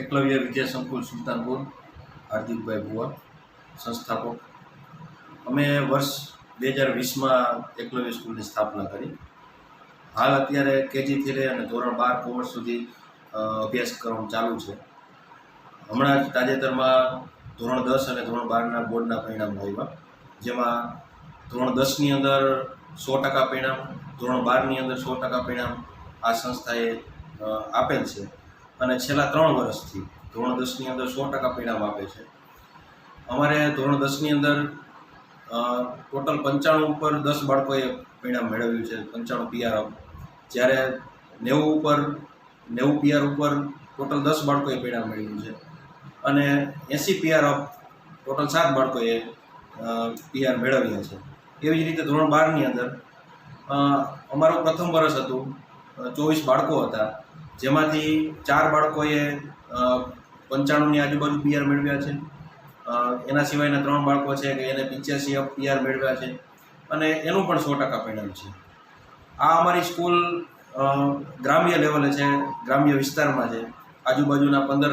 એકલવ્ય વિદ્યા સંકુલ સુલતાનપુર, હાર્દિકભાઈ ભુવા, સંસ્થાપક. અમે વર્ષ બે હજાર વીસમાં એકલવ્ય સ્કૂલની સ્થાપના કરી. હાલ અત્યારે કેજીથી લઈ અને ધોરણ બાર કોમર્સ સુધી અભ્યાસક્રમ ચાલુ છે. હમણાં જ તાજેતરમાં ધોરણ દસ અને ધોરણ બારના બોર્ડના પરિણામ આવ્યા. જેમાં ધોરણ દસની અંદર સો ટકા પરિણામ, ધોરણ બારની અંદર સો ટકા પરિણામ આ સંસ્થાએ આપેલ છે. અને છેલ્લા ત્રણ વર્ષથી ધોરણ દસની અંદર સો ટકા પરિણામ આપે છે. અમારે ધોરણ દસની અંદર ટોટલ પંચાણું ઉપર દસ બાળકોએ પરિણામ મેળવ્યું છે, પંચાણું પીઆર. જ્યારે નેવું ઉપર, નેવું પીઆર ઉપર ટોટલ દસ બાળકોએ પરિણામ મેળવ્યું છે. અને એંસી પીઆર અપ ટોટલ સાત બાળકોએ પીઆર મેળવ્યા છે. એવી જ રીતે ધોરણ બારની અંદર અમારું પ્રથમ વર્ષ હતું ચોવીસ બાળકો હતા. જેમાંથી ચાર બાળકોએ પંચાણુંની આજુબાજુ પીઆર મેળવ્યા છે. એના સિવાયના ત્રણ બાળકો છે કે એને પિચ્યાસી પીઆર મેળવ્યા છે. અને એનું પણ સો ટકા પરિણામ છે. આ અમારી સ્કૂલ ગ્રામ્ય લેવલે છે, ગ્રામ્ય વિસ્તારમાં છે. આજુબાજુના પંદર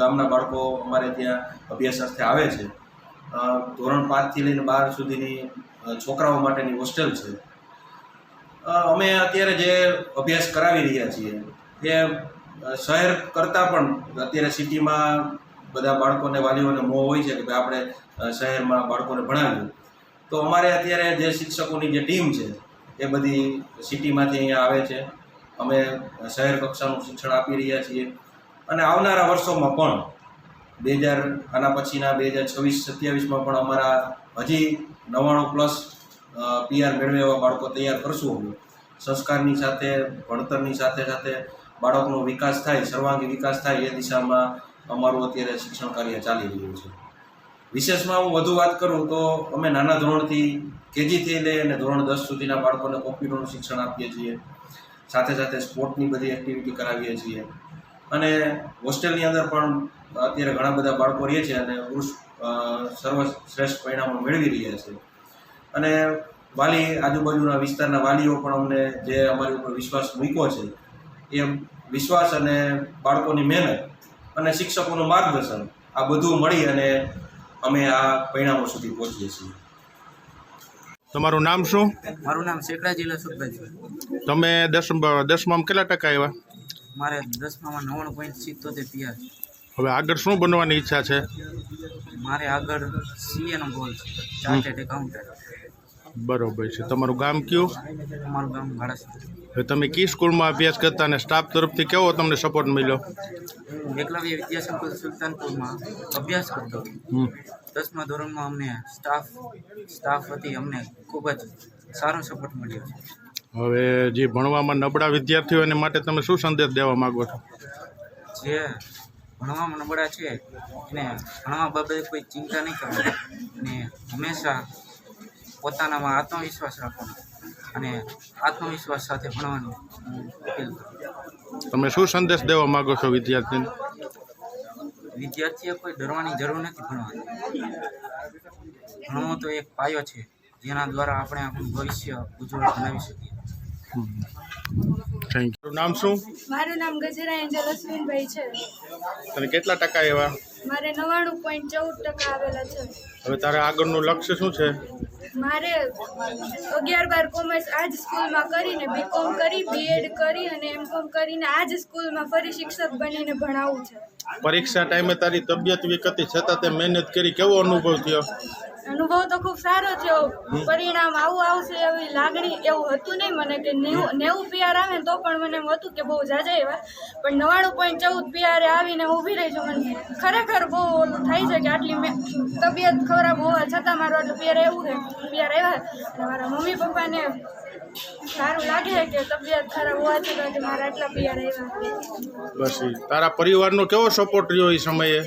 ગામના બાળકો અમારે ત્યાં અભ્યાસ અર્થે આવે છે. ધોરણ પાંચથી લઈને બાર સુધીની છોકરાઓ માટેની હોસ્ટેલ છે. અમે અત્યારે જે અભ્યાસ કરાવી રહ્યા છીએ એ શહેર કરતાં પણ અત્યારે સિટીમાં બધા બાળકોને વાલીઓને મોહ હોય છે કે ભાઈ આપણે શહેરમાં બાળકોને ભણાવીએ. તો અમારે અત્યારે જે શિક્ષકોની જે ટીમ છે, એ બધી સિટીમાંથી અહીંયા આવે છે. અમે શહેર કક્ષાનું શિક્ષણ આપી રહ્યા છીએ. અને આવનારા વર્ષોમાં પણ બે હજાર આના પછીના બે હજાર છવ્વીસ સત્યાવીસમાં પણ અમારા હજી નવ્વાણું પ્લસ પીઆર મેળવે એવા બાળકો તૈયાર કરશું અમે. સંસ્કારની સાથે, ભણતરની સાથે સાથે બાળકનો વિકાસ થાય, સર્વાંગી વિકાસ થાય એ દિશામાં અમારું અત્યારે શિક્ષણ કાર્ય ચાલી રહ્યું છે. વિશેષમાં હું વધુ વાત કરું તો અમે નાના ધોરણથી કેજીથી લઈ અને ધોરણ દસ સુધીના બાળકોને કોમ્પ્યુટરનું શિક્ષણ આપીએ છીએ. સાથે સાથે સ્પોર્ટની બધી એક્ટિવિટી કરાવીએ છીએ. અને હોસ્ટેલની અંદર પણ અત્યારે ઘણા બધા બાળકો રહે છે અને સર્વશ્રેષ્ઠ પરિણામો મેળવી રહ્યા છે. અને વાલી આજુબાજુના વિસ્તારના વાલીઓ પણ અમને જે અમારી ઉપર વિશ્વાસ મૂક્યો છે એ વિશ્વાસ અને બાળકોની મહેનત અને શિક્ષકોનું માર્ગદર્શન આ બધું મળી અને અમે આ પરિણામો સુધી પહોંચીએ છીએ. તમારું નામ શું? મારું નામ જિલ્લા છે તમે દસ દસમામાં કેટલા ટકા આવ્યા? મારે દસમામાં નવ્વાણું પોઈન્ટ સિત્તોતેર પીઆર. હવે આગળ શું બનવાની ઈચ્છા છે? મારે આગળ સીએનો ગોલ છે ચાર્ટેડ એકાઉન્ટન્ટ બરોબર છે. તમારું ગામ કયું? અમારું ગામ હવે તમે કી સ્કૂલમાં અભ્યાસ કરતા અને સ્ટાફ તરફથી કેવો તમને સપોર્ટ મળ્યો? એકલવ્ય વિદ્યાસંકુલ સુલતાનપુરમાં અભ્યાસ કરતો. દસમા ધોરણમાં અમને સ્ટાફ સ્ટાફ હતી અમને ખૂબ જ સારો સપોર્ટ મળ્યો છે. હવે જે ભણવામાં નબળા વિદ્યાર્થીઓ એને માટે તમે શું સંદેશ દેવા માગો છો? જે ભણવામાં નબળા છે એને ભણવા બાબતે કોઈ ચિંતા નહીં કરવાની. અને હંમેશા પોતાનામાં આત્મવિશ્વાસ રાખવાનો. અને આત્મવિશ્વાસ સાથે ભણવાનું અપીલ તમે શું સંદેશ દેવા માગો છો વિદ્યાર્થીને? વિદ્યાર્થીએ કોઈ ડરવાની જરૂર નથી ભણવાની. ભણવો તો એક પાયો છે જેના દ્વારા આપણે આપણું ભવિષ્ય ઉજ્જવળ બનાવી શકીએ. થેન્ક યુ નામ શું? મારું નામ ગજરા એન્જલ અશ્વિનભાઈ છે. અને કેટલા ટકા એવા? મારે નવ્વાણું પોઈન્ટ ચૌદ ટકા આવેલા છે. હવે તારે આગળનું લક્ષ્ય શું છે? મારે અગિયાર બાર કોમર્સ આ જ સ્કૂલમાં કરીને બીકોમ કરી બીએડ કરી અને એમ કોમ કરીને આ જ સ્કૂલમાં ફરી શિક્ષક બનીને ભણાવવું છે. પરીક્ષા ટાઈમે તારી તબિયત વિકતી, છતાં તે મહેનત કરી કેવો અનુભવ થયો? અનુભવ તો ખૂબ સારો થયો. પરિણામ આવું આવશે એવી લાગણી એવું હતું નહીં મને કે નેવું નેવું પીઆર આવે ને તો પણ મને એમ હતું કે બહુ જાજા એવા. પણ નવ્વાણું પોઈન્ટ ચૌદ પીઆરે આવીને ઊભી રહી છું. મને ખરેખર બહુ ઓલું થાય છે કે આટલી મેં તબિયત ખરાબ હોવા છતાં મારું આટલું પીઆર એવું છે. પીઆર આવ્યા મારા મમ્મી પપ્પાને સારું લાગે કે તબિયત ખરાબ હોવા છતાં મારા આટલા પીઆર આવ્યા. બસ. તારા પરિવારનો કેવો સપોર્ટ રહ્યો એ સમયે?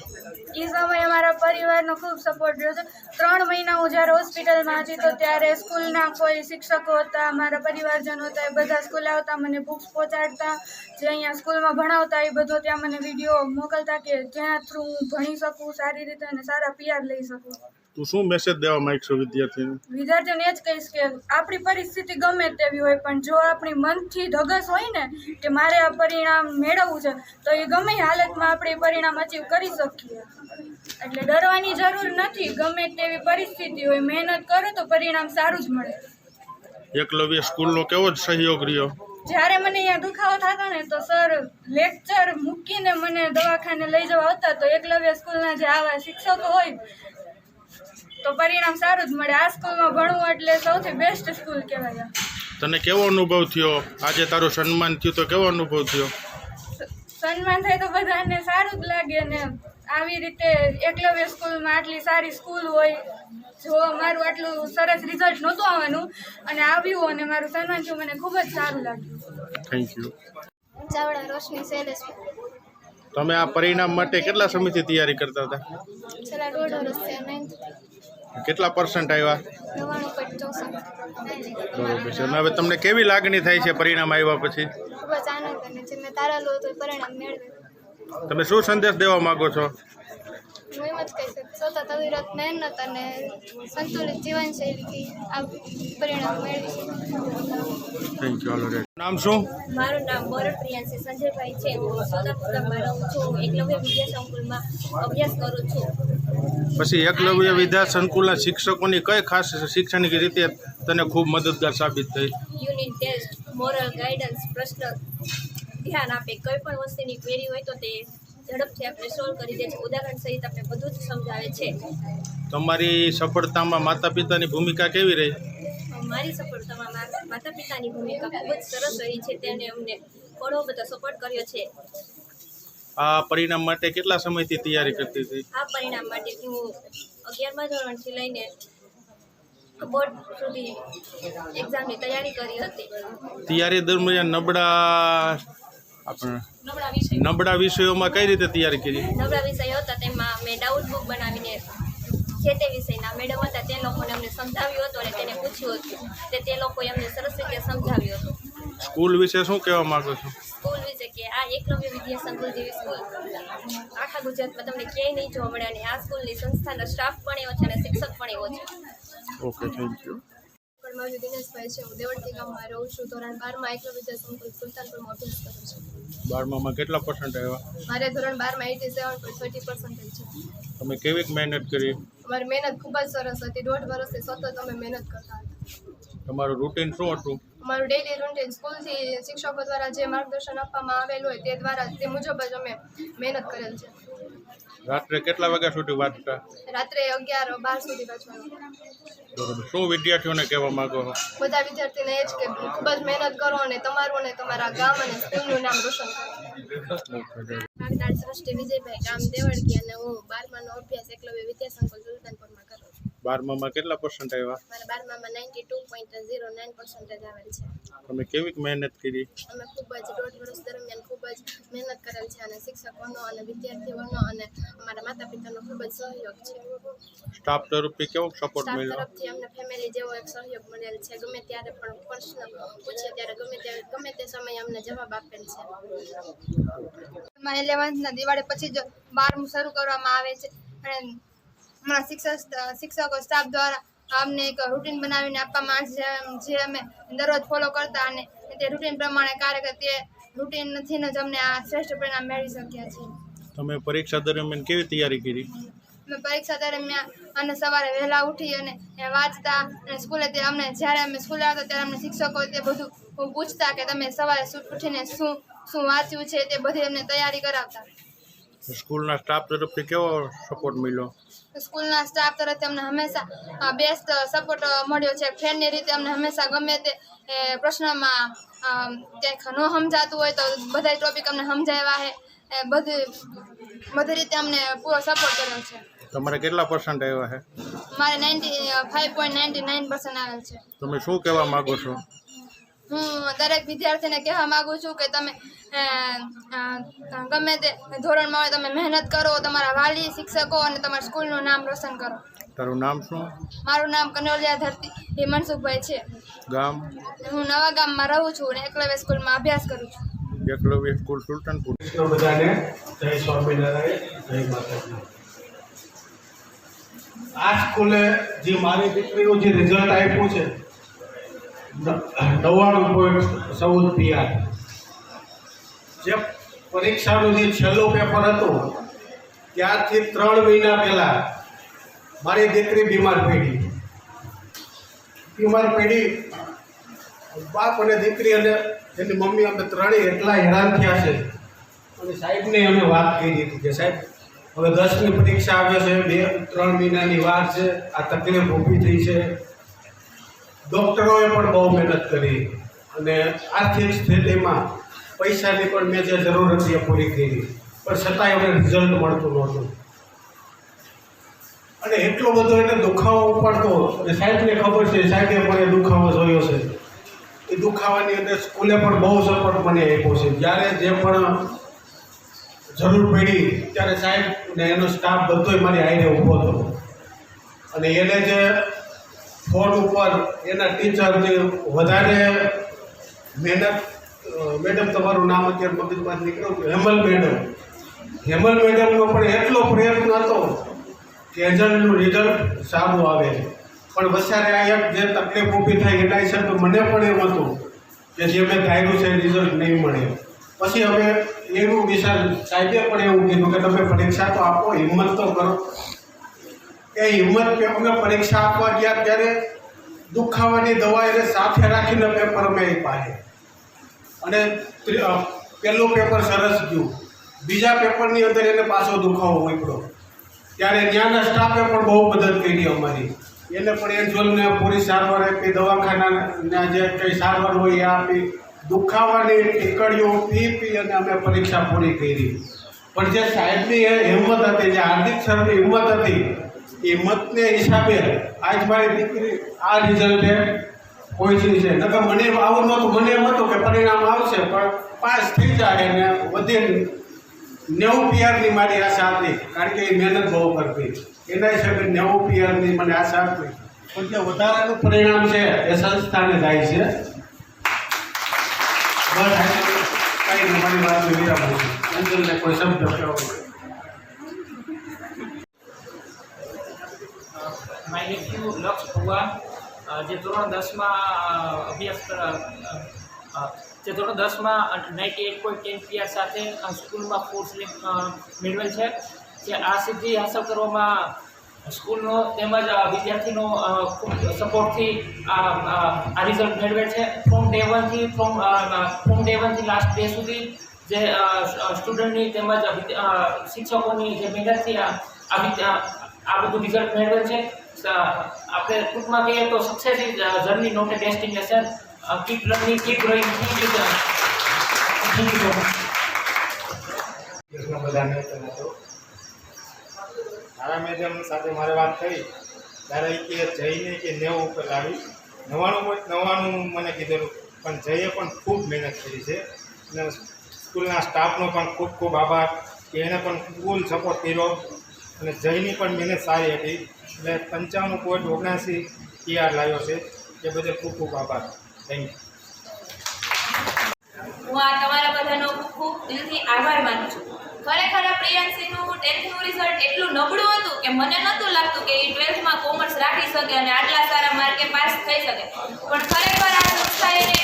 એ સમયે મારા પરિવારનો ખૂબ સપોર્ટ રહ્યો છે ત્રણ મહિના હું જ્યારે હોસ્પિટલમાં હતી તો ત્યારે સ્કૂલના કોઈ શિક્ષકો હતા મારા પરિવારજનો હતા, એ બધા સ્કૂલે આવતા, મને બુક્સ પહોંચાડતા. જે અહીંયા સ્કૂલમાં ભણાવતા એ બધો ત્યાં મને વીડિયો મોકલતા કે જેના થ્રુ હું ભણી શકું, સારી રીતે અને સારા પીઆર લઈ શકું. તું શું મેસેજ દેવા માંગશો વિદ્યાર્થીને? વિદ્યાર્થીઓને એ જ કહીશ કે આપણી પરિસ્થિતિ ગમે તેવી હોય પણ જો આપણી મનથી ધગસ હોય ને કે મારે આ પરિણામ મેળવવું છે તો એ ગમે હાલતમાં આપણે પરિણામ અચીવ કરી શકીએ. એટલે ડરવાની જરૂર નથી ગમે તેવી પરિસ્થિતિ હોય મહેનત કરો તો પરિણામ સારું જ મળે. એકલવ્ય સ્કૂલનો કેવો જ સહયોગ રહ્યો? જ્યારે મને અહીંયા દુખાવો થતો ને તો સર લેક્ચર મૂકીને મને દવાખાને લઈ જવા હતા તો એકલવ્ય સ્કૂલના જે આવા શિક્ષકો હોય તો પરિણામ સારું જ મળે. આ સ્કૂલમાં ભણવું એટલે સૌથી બેસ્ટ સ્કૂલ કહેવાય. તને કેવો અનુભવ થયો? આજે તારું સન્માન થયું તો કેવો અનુભવ થયો? સન્માન થાય તો બધાને સારું જ લાગે ને આવી રીતે એકલવ્ય સ્કૂલમાં આટલી સારી સ્કૂલ હોય જો મારું આટલું સરસ રિઝલ્ટ નહોતું આવવાનું અને આવ્યું અને મારું સન્માન થયું મને ખૂબ જ સારું લાગ્યું. થેન્ક યુ ચાવડા રોશની શૈલેષ તમે આ પરિણામ માટે કેટલા સમયથી તૈયારી કરતા હતા? કેટલા પર્સન્ટ આવ્યા? બરોબર છે. અને હવે તમને કેવી લાગણી થાય છે પરિણામ આવ્યા પછી? તમે શું સંદેશ દેવા માંગો છો? હું એમ જ કહીશ સતત અવિરત મહેનત અને સંતુલિત જીવનશૈલીથી આ પરિણામ મેળવી થેન્ક યુ નામ શું? મારું નામ બોરડ પ્રિયાંશી સંજયભાઈ છે. હું સોનાપુર ગામમાં રહું છું એકલવ્ય વિદ્યા સંકુલમાં અભ્યાસ કરું છું. પછી એકલવ્ય વિદ્યા સંકુલના શિક્ષકોની કઈ ખાસ શૈક્ષણિક રીતે તને ખૂબ મદદગાર સાબિત થઈ? યુનિટ ટેસ્ટ મોરલ ગાઈડન્સ પ્રશ્ન ધ્યાન આપે. કોઈ પણ વસ્તુની ક્વેરી હોય તો તે ઝડપથી આપણે સોલ્વ કરી દે છે. ઉદાહરણ સહિત આપણે બધું જ સમજાવે છે. તમારી સફળતામાં માતા પિતાની ભૂમિકા કેવી રહી? મારી સફળતામાં માતા પિતાની ભૂમિકા ખૂબ જ સરસ રહી છે. તેને અમને ઘણો બધો સપોર્ટ કર્યો છે. આ પરિણામ માટે કેટલા સમયથી તૈયારી કરતી હતી? આ પરિણામ માટે હું અગિયારમા ધોરણથી લઈને બોર્ડ સુધી એક્ઝામની તૈયારી કરી હતી. તૈયારી દરમિયાન નબળા આપણે નબળા વિષયોમાં કઈ રીતે તૈયારી કરી? નબળા વિષયો હતા તેમાં મેં ડાઉટ બુક બનાવીને જે તે વિષયના મેડમ હતા તે લોકોને અમને સમજાવ્યું હતું અને તેને પૂછ્યું હતું. તે તે લોકોએ અમને સરસ રીતે સમજાવ્યું હતું. સ્કૂલ વિશે શું કહેવા માંગો છો? સ્કૂલ વિશે કે આ એકલવ્ય વિદ્યા સંકુલ જેવી સ્કૂલ. આખા ગુજરાતમાં તમને ક્યાંય નહીં જોવા મળે અને આ સ્કૂલની સંસ્થાનો સ્ટાફ પણ એવો છે અને શિક્ષક પણ એવો છે. ઓકે થેન્ક યુ મારું દિનેશભાઈ છે. હું દેવળકી ગામમાં રહું છું. ધોરણ બારમાં એકલો વિદ્યા સંકુલ સુલતાનપુરમાં અભ્યાસ કરું છું. બારમામાં કેટલા પર્સન્ટ આવ્યા? મારે ધોરણ બારમાં eighty seven point thirty percentage છે. તમે કેવીક મહેનત કરી? અમારી મહેનત ખૂબ જ સરસ હતી. દોઢ વર્ષથી સતત અમે મહેનત કરતા હતા. તમારું રૂટીન શું હતું? અમારું ડેલી રૂટીન સ્કૂલથી શિક્ષકો દ્વારા જે માર્ગદર્શન આપવામાં આવેલું હોય તે દ્વારા તે મુજબ જ અમે મહેનત કરેલ છે. રાત્રે કેટલા વાગ્યા સુધી વાંચતા રાત્રે અગિયાર બાર સુધી વાંચવાનું. બરોબર. શું વિદ્યાર્થીઓને કહેવા માંગો છો? બધા વિદ્યાર્થીને એ જ કે ખૂબ જ મહેનત કરો અને તમારું અને તમારા ગામ અને સ્કૂલનું નામ રોશન કરો. સૃષ્ટિ વિજયભાઈ ગામ દેવળકી અને હું બારમાનો અભ્યાસ એકલવ્ય વિદ્યાસંકુલ સુલતાનપુરમાં બારમામાં કેટલા પર્સન્ટ આવ્યા? મારા બારમામાં ninety two point zero nine percentage આવેલ છે. તમે કેવીક મહેનત કરી? અમે ખૂબ જ દોઢ વર્ષ દરમિયાન ખૂબ જ મહેનત કરેલ છે અને શિક્ષકોનો અને વિદ્યાર્થીઓનો અને અમારા માતા પિતાનો ખૂબ જ સહયોગ છે. સ્ટાફ તરફથી કેવો સપોર્ટ સ્ટાફ મળ્યો? તરફથી અમને ફેમિલી જેવો એક સહયોગ મળેલ છે. ગમે ત્યારે પણ પ્રશ્ન પૂછે ત્યારે ગમે ત્યારે ગમે તે સમયે અમને જવાબ આપેલ છે. માં ઇલેવન્થના દિવાળી પછી જ બારમું શરૂ કરવામાં આવે છે. અને અમારા શિક્ષક શિક્ષકો સ્ટાફ દ્વારા અમને એક રૂટીન બનાવીને આપવામાં આવે છે જે અમે દરરોજ ફોલો કરતા અને તે રૂટીન પ્રમાણે કાર્ય કરતી રૂટીન રૂટીનથી જ અમને આ શ્રેષ્ઠ પરિણામ મેળવી શક્યા છીએ. તમે પરીક્ષા દરમિયાન કેવી તૈયારી કરી? અમે પરીક્ષા દરમિયાન અને સવારે વહેલા ઉઠી અને વાંચતા અને સ્કૂલે તે અમને જ્યારે અમે સ્કૂલે આવતા ત્યારે અમને શિક્ષકો તે બધું પૂછતા કે તમે સવારે ઉઠીને શું શું વાંચ્યું છે તે બધી અમને તૈયારી કરાવતા. સ્કૂલના સ્ટાફ તરફથી કેવો સપોર્ટ મળ્યો? સ્કૂલના સ્ટાફ તરફથી અમને હંમેશા બેસ્ટ સપોર્ટ મળ્યો છે. ફ્રેન્ડની રીતે અમને હંમેશા ગમે તે પ્રશ્નમાં ક્યાંક ન સમજાતું હોય તો બધા ટોપિક અમને સમજાવ્યા છે બધી બધી રીતે અમને પૂરો સપોર્ટ કર્યો છે. તમારે કેટલા પર્સન્ટ આવ્યા છે મારે ninety five point ninety nine percent આવેલ છે. તમે શું કહેવા માગો છો? હું દરેક વિદ્યાર્થીને કહેવા માગું છું કે તમે ગમે તે ધોરણમાં હોય તમે મહેનત કરો તમારા વાલી શિક્ષકો અને તમારા સ્કૂલનું નામ રોશન કરો. તારું નામ શું? મારું નામ કનોલિયા ધરતી એ મનસુખભાઈ છે. ગામ? હું નવા ગામમાં રહું છું અને એકલવ્ય સ્કૂલમાં અભ્યાસ કરું છું. એકલવ્ય સ્કૂલ સુલતાનપુર. બધાને જય સ્વામિનારાયણ જય માતાજી. આ સ્કૂલે જે મારી દીકરીઓ જે રિઝલ્ટ આપ્યું છે નવ્વાણું પોઈન્ટ ચૌદ પીઆર જે પરીક્ષાનું જે છેલ્લું પેપર હતું, ત્યારથી ત્રણ મહિના પહેલાં મારી દીકરી બીમાર પડી. બીમાર પડી, બાપ અને દીકરી અને એની મમ્મી અમે ત્રણેય એટલા હેરાન થયા છે. અને સાહેબને અમે વાત કરી હતી કે સાહેબ, હવે દસની પરીક્ષા આવે છે, બે, ત્રણ મહિનાની વાર છે, આ તકલીફ ઊભી થઈ છે. ડૉક્ટરોએ પણ બહુ મહેનત કરી અને આર્થિક સ્થિતિમાં પૈસાની પણ મેં જે જરૂર હતી એ પૂરી કરી પણ છતાંય અમને રિઝલ્ટ મળતું નહોતું. અને એટલો બધો એને દુખાવો ઉપાડતો અને સાહેબને ખબર છે, સાહેબે પણ એ દુખાવો જોયો છે. એ દુખાવાની અંદર સ્કૂલે પણ બહુ સપોર્ટ મને આપ્યો છે. જ્યારે જે પણ જરૂર પડી, ત્યારે સાહેબ ને એનો સ્ટાફ બધોય મારી આઈને ઊભો હતો અને એને જે ફોન ઉપર એના ટીચર જે વધારે મહેનત મેડમ તમારું નામ અત્યારે મગજમાં નીકળ્યું હેમલ મેડમ. હેમલ મેડમનો પણ એટલો પ્રયત્ન હતો કે એજન્ટનું રિઝલ્ટ સારું આવે. પણ વસારે આ એક જે તકલીફ ઊભી થાય એના હિસાબે મને પણ એમ હતું કે જે મેં ધાર્યું છે રિઝલ્ટ નહીં મળે. પછી હવે એવું વિશાલ સાહેબે પણ એવું કીધું કે તમે પરીક્ષા તો આપો, હિંમત તો કરો. એ હિંમત કે પરીક્ષા આપવા ગયા ત્યારે દુખાવાની દવા એને સાથે રાખીને પેપર અમે પાડે અને પહેલું પેપર સરસ ગયું. બીજા પેપરની અંદર એને પાછો દુખાવો ઉપડ્યો ત્યારે ત્યાંના સ્ટાફે પણ બહુ મદદ કરી અમારી. એને પણ એન્જોલને પૂરી સારવાર આપી, દવાખાનાના જે કંઈ સારવાર હોય એ આપી. દુખાવાની ટીકડીઓ પી પી અને અમે પરીક્ષા પૂરી કરી. પણ જે સાહેબની એ હિંમત હતી, જે હાર્દિક સરની હિંમત હતી એ મતને હિસાબે આજ મારી દીકરી આ રિઝલ્ટે પહોંચી છે. નકર મને આવું નહોતું મને એમ હતું કે પરિણામ આવશે, પણ પાસ થઈ જાય ને વધે નેવું પીઆરની મારી આશા હતી, કારણ કે એ મહેનત બહુ કરતી. એના હિસાબે નેવું પીઆરની મને આશા હતી. પણ જે વધારાનું પરિણામ છે એ સંસ્થાને જાય છે. બસ કઈ મારી વાત વિરામ અંજલને કોઈ શબ્દ કહેવો માય નેક્યુ લક્ષ ભુવા જે ધોરણ દસમાં અભ્યાસ જે ધોરણ દસમાં ninety eight point ten PR સાથે સ્કૂલમાં ફોર્થ રેન્ક મેળવેલ છે. જે આ સિદ્ધિ હાંસલ કરવામાં સ્કૂલનો તેમજ વિદ્યાર્થીનો ખૂબ સપોર્ટથી આ રિઝલ્ટ મેળવે છે. ફ્રોમ ડે વનથી ફ્રોમ ફ્રોમ ડે વનથી લાસ્ટ ડે સુધી જે સ્ટુડન્ટની તેમજ શિક્ષકોની જે મહેનતથી આ આ વિદ્યા- આ બધું રિઝલ્ટ મેળવેલ છે. સ- આપણે ટૂંકમાં કહીએ તો success is journey not a destination keep learning keep growing thank you thank you દેશના બધાને તમે તો મારા મેડમ સાથે મારે વાત કરી ત્યારે એ કે જઈને કે નેવું ઉપર લાવી. નવ્વાણું પોઈન્ટ નવ્વાણું મને કીધેલું. પણ જઈએ પણ ખૂબ મહેનત કરી છે. અને સ્કૂલના સ્ટાફનો પણ ખૂબ ખૂબ આભાર કે એને પણ ફૂલ સપોર્ટ કર્યો. અને જયની પણ મહેનત સારી હતી. એટલે પંચાણું પોઈન્ટ ઓગણસી પીઆર લાવ્યો છે. એ બદલ ખૂબ ખૂબ આભાર. થેન્ક યુ હું આ તમારા બધાનો ખૂબ દિલથી આભાર માનું છું. ખરેખર આ પ્રિયાંશીનું ટેન્થનું રિઝલ્ટ એટલું નબળું હતું કે મને નહોતું લાગતું કે એ ટ્વેલ્થમાં કોમર્સ રાખી શકે અને આટલા સારા માર્કે પાસ થઈ શકે. પણ ખરેખર આ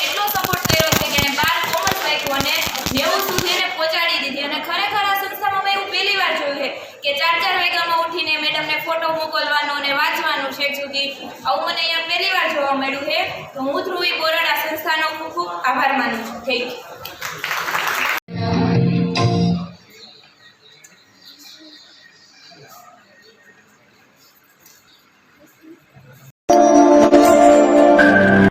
એટલો સપોર્ટ કર્યો કે બાર કોમર્સ રાખ્યું અને નેવું સુધી એને પહોંચાડી દીધી અને ખરેખર આ સંસ્થામાં મેં એવું પહેલી વાર જોયું છે કે ચાર ચાર વાગ્યામાં ઉઠીને મેડમને ફોટો મોકલવાનો અને વાંચવાનું છે સુધી આવું મને અહીંયા પહેલી વાર જોવા મળ્યું છે. તો હું ધ્રુવી બોરડ સંસ્થાનો ખૂબ ખૂબ આભાર માનું છું. Thank you